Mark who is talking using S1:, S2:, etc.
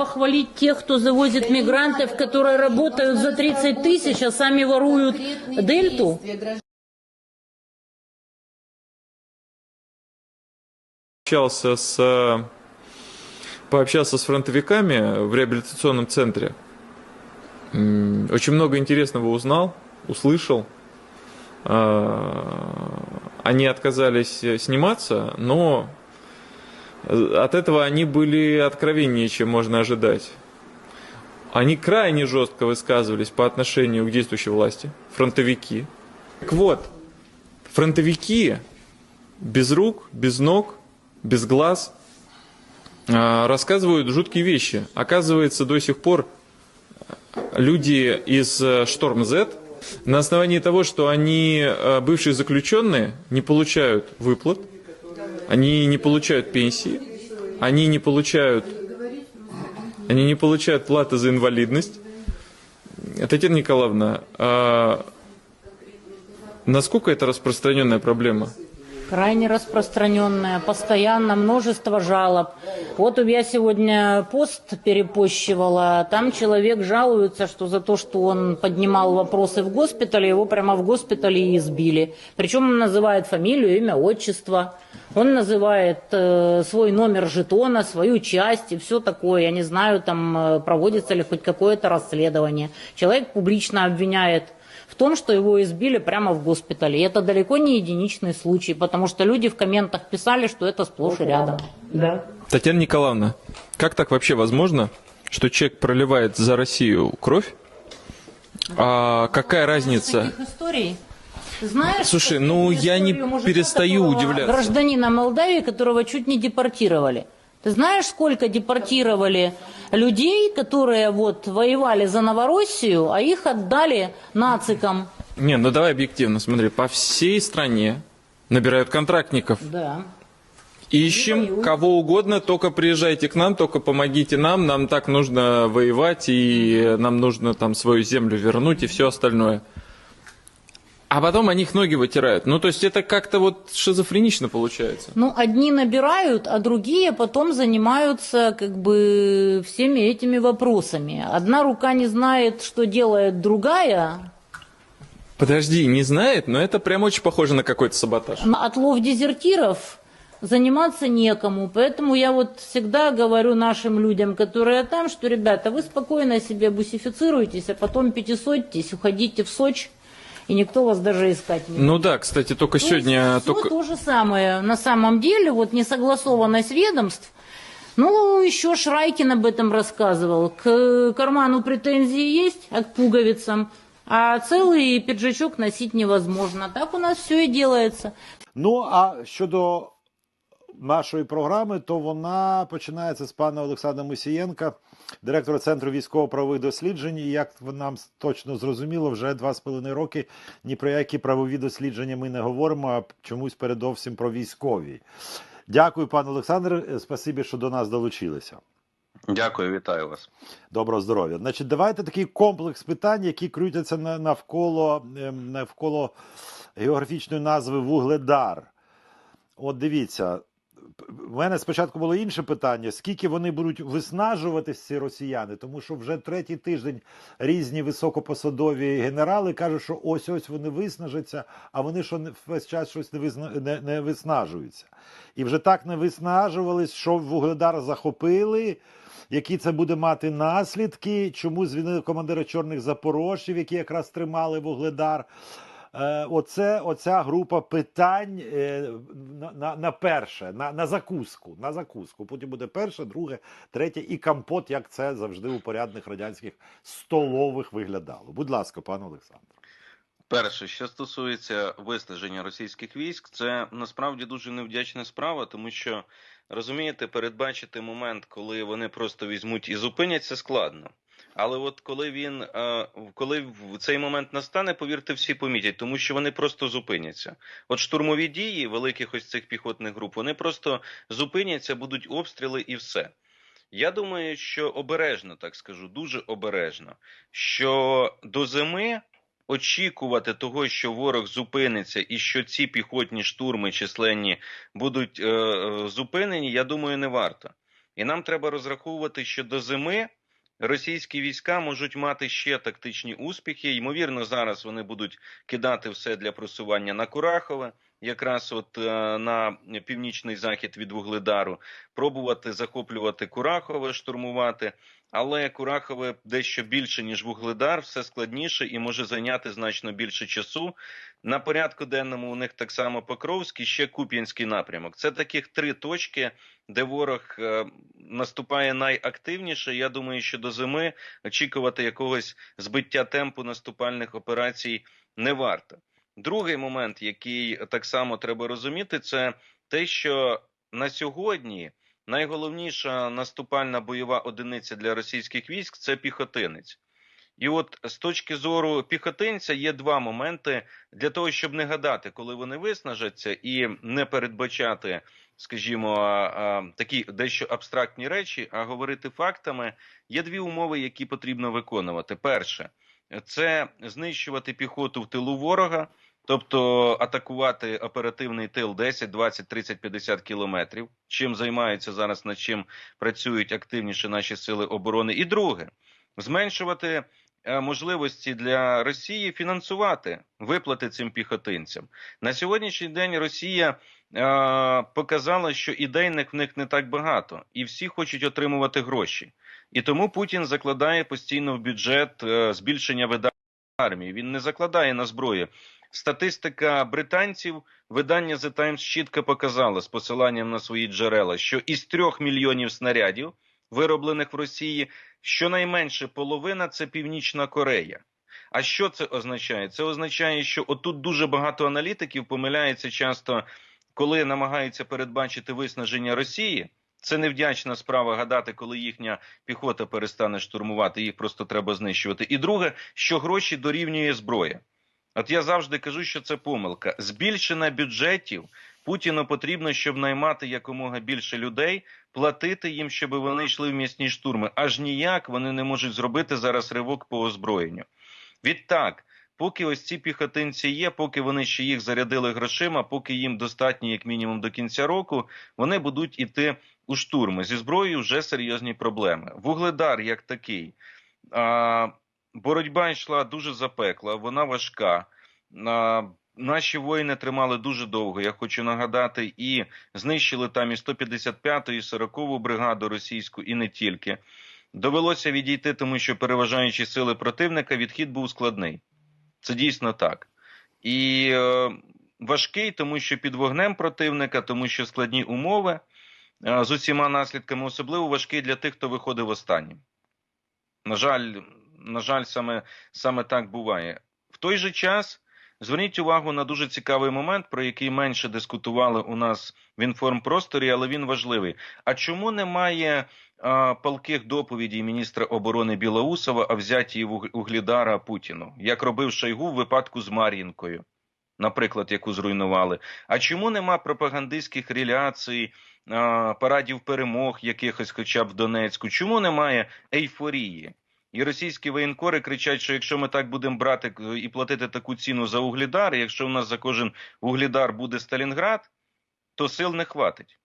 S1: похвалить тех, кто завозит мигрантов, которые работают за 30 тысяч, а сами воруют дельту?
S2: общался с, пообщался с фронтовиками в реабилитационном центре. Очень много интересного узнал, услышал. А, Они отказались сниматься, но от этого они были откровеннее, чем можно ожидать. Они крайне жестко высказывались по отношению к действующей власти, фронтовики. Так вот, фронтовики без рук, без ног, без глаз а, рассказывают жуткие вещи. Оказывается, до сих пор люди из э, Шторм Z на основании того, что они э, бывшие заключенные, не получают выплат, они не получают пенсии, они не получают, они не получают платы за инвалидность. Татьяна Николаевна, а насколько это распространенная проблема?
S1: Крайне распространенная, постоянно множество жалоб. Вот я сегодня пост перепощивала, там человек жалуется, что за то, что он поднимал вопросы в госпитале, его прямо в госпитале избили. Причем он называет фамилию, имя, отчество. Он называет э, свой номер жетона, свою часть и все такое. Я не знаю, там э, проводится ли хоть какое-то расследование. Человек публично обвиняет в том, что его избили прямо в госпитале. И это далеко не единичный случай, потому что люди в комментах писали, что это сплошь и рядом. Да.
S2: Татьяна Николаевна, как так вообще возможно, что человек проливает за Россию кровь? А какая разница?
S1: Таких историй. Ты Знаешь,
S2: Слушай, ну, я не перестаю удивляться.
S1: Гражданина Молдавии, которого чуть не депортировали. Ты знаешь, сколько депортировали людей, которые вот воевали за Новороссию, а их отдали нацикам?
S2: Не, ну давай объективно, смотри, по всей стране набирают контрактников.
S1: Да.
S2: Ищем кого угодно, только приезжайте к нам, только помогите нам, нам так нужно воевать, и нам нужно там свою землю вернуть и все остальное. А потом о них ноги вытирают. Ну, то есть это как-то вот шизофренично получается.
S1: Ну, одни набирают, а другие потом занимаются как бы всеми этими вопросами. Одна рука не знает, что делает другая.
S2: Подожди, не знает, но это прям очень похоже на какой-то саботаж.
S1: Отлов дезертиров заниматься некому. Поэтому я вот всегда говорю нашим людям, которые там, что, ребята, вы спокойно себе бусифицируйтесь, а потом пятисотитесь, уходите в Сочи, и никто вас даже искать не будет.
S2: Ну да, кстати, только
S1: То
S2: сегодня...
S1: есть всё
S2: только...
S1: то же самое. На самом деле, вот несогласованность ведомств, ну, еще Шрайкин об этом рассказывал. К карману претензии есть, а к пуговицам. А целый пиджачок носить невозможно. Так у нас все и делается.
S3: Ну а щодо нашої програми, то вона починається з пана Олександра Мусієнка, директора Центру військово-правових досліджень. І як нам точно зрозуміло, вже два з половиною роки ні про які правові дослідження ми не говоримо, а чомусь передовсім про військові. Дякую, пан Олександр. Спасибі, що до нас долучилися.
S4: Дякую, вітаю вас.
S3: Доброго здоров'я. Значить, давайте такий комплекс питань, які крутяться на- навколо, ем, навколо географічної назви Вугледар. От дивіться, в мене спочатку було інше питання: скільки вони будуть виснажуватись, ці росіяни, тому що вже третій тиждень різні високопосадові генерали кажуть, що ось ось вони виснажаться, а вони що весь час щось не, визна, не, не виснажуються. І вже так не виснажувались, що Вугледар захопили. Які це буде мати наслідки? Чому звільнили командира чорних запорожців, які якраз тримали Вугледар? Е, оце, оця група питань е, на, на, на перше, на, на закуску. На закуску. Потім буде перше, друге, третє і компот, як це завжди у порядних радянських столових виглядало. Будь ласка, пане Олександр.
S4: Перше, що стосується виснаження російських військ, це насправді дуже невдячна справа, тому що розумієте, передбачити момент, коли вони просто візьмуть і зупиняться, складно. Але от коли він е, коли в цей момент настане, повірте, всі помітять, тому що вони просто зупиняться. От штурмові дії великих ось цих піхотних груп, вони просто зупиняться, будуть обстріли і все. Я думаю, що обережно так скажу, дуже обережно, що до зими очікувати того, що ворог зупиниться і що ці піхотні штурми численні будуть е, е, зупинені, я думаю, не варто. І нам треба розраховувати, що до зими російські війська можуть мати ще тактичні успіхи. Ймовірно, зараз вони будуть кидати все для просування на Курахове, якраз от е, на північний захід від Вугледару, пробувати захоплювати Курахове, штурмувати. Але Курахове дещо більше ніж Вугледар, все складніше і може зайняти значно більше часу. На порядку денному у них так само Покровський, ще Куп'янський напрямок. Це таких три точки, де ворог е, наступає найактивніше. Я думаю, що до зими очікувати якогось збиття темпу наступальних операцій не варто. Другий момент, який так само треба розуміти, це те, що на сьогодні найголовніша наступальна бойова одиниця для російських військ це піхотинець. І от з точки зору піхотинця є два моменти для того, щоб не гадати, коли вони виснажаться, і не передбачати, скажімо, такі дещо абстрактні речі, а говорити фактами. Є дві умови, які потрібно виконувати. Перше, це знищувати піхоту в тилу ворога, тобто атакувати оперативний тил 10, 20, 30, 50 кілометрів. Чим займаються зараз, над чим працюють активніше наші сили оборони. І друге, зменшувати е, можливості для Росії фінансувати виплати цим піхотинцям. На сьогоднішній день Росія е, показала, що ідейних в них не так багато, і всі хочуть отримувати гроші. І тому Путін закладає постійно в бюджет е, збільшення видань армії. Він не закладає на зброю. Статистика британців, видання The Times чітко показала з посиланням на свої джерела, що із трьох мільйонів снарядів, вироблених в Росії, щонайменше половина це Північна Корея. А що це означає? Це означає, що отут дуже багато аналітиків помиляється часто, коли намагаються передбачити виснаження Росії. Це невдячна справа гадати, коли їхня піхота перестане штурмувати, їх просто треба знищувати. І друге, що гроші дорівнює зброя. От я завжди кажу, що це помилка. Збільшення бюджетів Путіну потрібно, щоб наймати якомога більше людей, платити їм, щоб вони йшли в м'ясні штурми. Аж ніяк вони не можуть зробити зараз ривок по озброєнню. Відтак, поки ось ці піхотинці є, поки вони ще їх зарядили грошима, поки їм достатньо, як мінімум, до кінця року, вони будуть іти у штурми. Зі зброєю вже серйозні проблеми. Вугледар як такий. А, боротьба йшла дуже запекла, вона важка. Наші воїни тримали дуже довго. Я хочу нагадати, і знищили там і 155-ту, і 40-ту бригаду російську, і не тільки. Довелося відійти, тому що переважаючі сили противника, відхід був складний. Це дійсно так. І е, важкий, тому що під вогнем противника, тому що складні умови е, з усіма наслідками, особливо важкий для тих, хто виходив останнім. На жаль, на жаль, саме, саме так буває. В той же час зверніть увагу на дуже цікавий момент, про який менше дискутували у нас в інформпросторі, але він важливий. А чому немає а, палких доповідей міністра оборони Білоусова, а взяті Углідара Путіну, як робив Шойгу в випадку з Мар'їнкою, наприклад, яку зруйнували? А чому нема пропагандистських реляцій, парадів перемог якихось, хоча б в Донецьку? Чому немає ейфорії? І російські воєнкори кричать, що якщо ми так будемо брати е, і платити таку ціну за углідар, якщо у нас за кожен углідар буде Сталінград, то сил не хватить.